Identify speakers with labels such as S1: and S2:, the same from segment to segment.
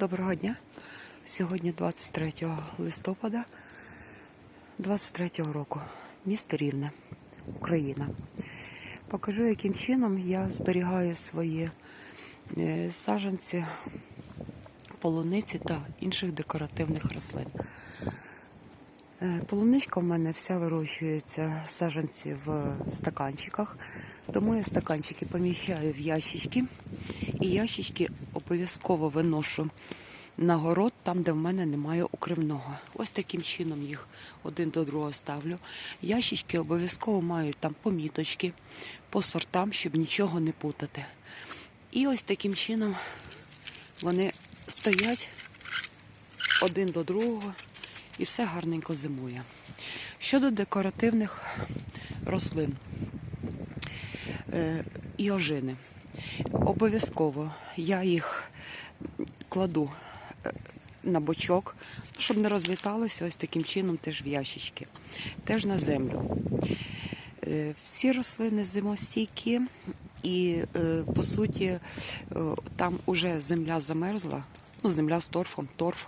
S1: Доброго дня. Сьогодні 23 листопада 23 року. Місто Рівне, Україна. Покажу, яким чином я зберігаю свої е, саджанці, полуниці та інших декоративних рослин. Е, Полуничка в мене вся вирощується саджанці в стаканчиках, тому я стаканчики поміщаю в ящички, і ящички обов'язково виношу на город, там, де в мене немає укривного. Ось таким чином їх один до другого ставлю. Ящички обов'язково мають там поміточки по сортам, щоб нічого не путати. І ось таким чином вони стоять один до другого і все гарненько зимує. Щодо декоративних рослин е, і ожини, обов'язково я їх кладу е, на бочок, щоб не розліталося ось таким чином теж в ящички, теж на землю. Е, Всі рослини зимостійкі, і е, по суті там уже земля замерзла, ну земля з торфом, торф,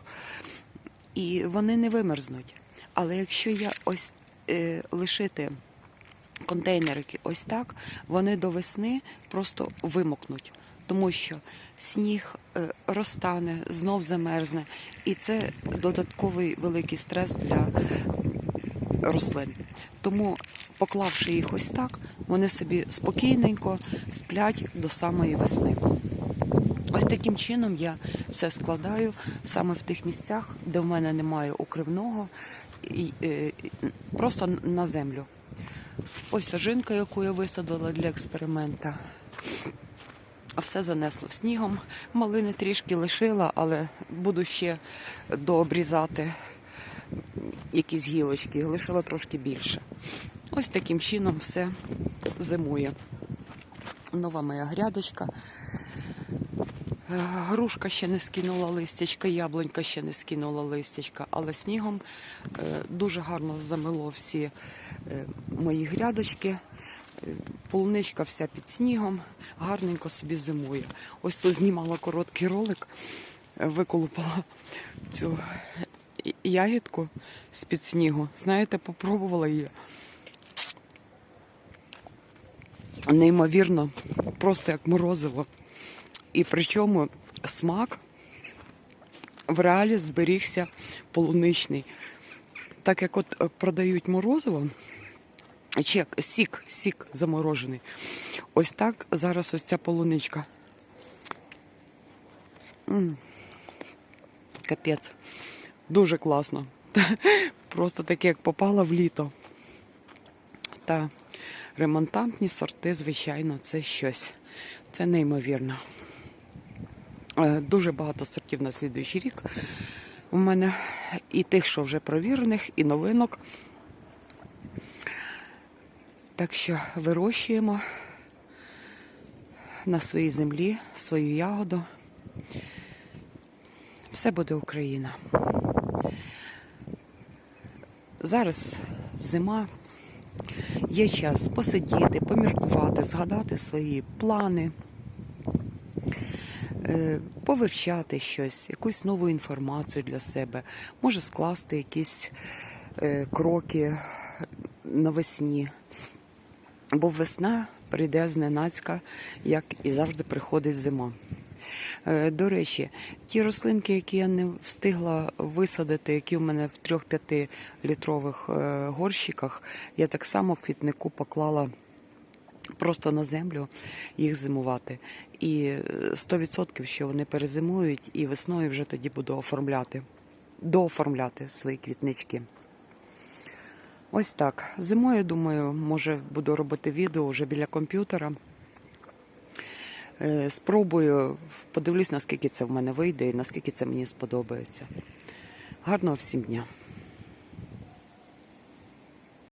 S1: і вони не вимерзнуть. Але якщо я ось лишити контейнерики ось так, вони до весни просто вимокнуть, тому що сніг е, розтане, знов замерзне, і це додатковий великий стрес для рослин. Тому, поклавши їх ось так, вони собі спокійненько сплять до самої весни. Ось таким чином я все складаю саме в тих місцях, де в мене немає укривного, і, е, просто на землю. Ось сажинка, яку я висадила для експеримента. А все занесло снігом. Малини трішки лишила, але буду ще дообрізати якісь гілочки. Лишила трошки більше. Ось таким чином все зимує. Нова моя грядочка. Е, Грушка ще не скинула листячка, яблунька ще не скинула листячка, але снігом е, дуже гарно замило всі е, мої грядочки. Полуничка вся під снігом, гарненько собі зимує. Ось тут знімала короткий ролик, виколупала цю ягідку з-під снігу. Знаєте, попробувала її. Неймовірно, просто як морозиво. І причому смак в реалі зберігся полуничний. Так як от е, продають морозиво, чи сік, сік заморожений. Ось так зараз ось ця полуничка. М. Капець. Дуже класно. Просто таке, як попала в літо. Та ремонтантні сорти, звичайно, це щось. Це неймовірно. Е, Дуже багато сортів на слідуючий рік. У мене і тих, що вже провірених, і новинок. Так що вирощуємо на своїй землі свою ягоду. Все буде Україна. Зараз зима, є час посидіти, поміркувати, згадати свої плани, повивчати щось, якусь нову інформацію для себе, може скласти якісь е, кроки навесні. Бо весна прийде зненацька, як і завжди приходить зима. Е, До речі, ті рослинки, які я не встигла висадити, які в мене в 3-5 літрових е, горщиках, я так само в квітнику поклала просто на землю їх зимувати. І е, 100% що вони перезимують, і весною вже тоді буду оформляти, дооформляти свої квітнички. Ось так. Зимою, думаю, може буду робити відео вже біля комп'ютера. Е, Спробую, подивлюсь, наскільки це в мене вийде і наскільки це мені сподобається. Гарного всім дня!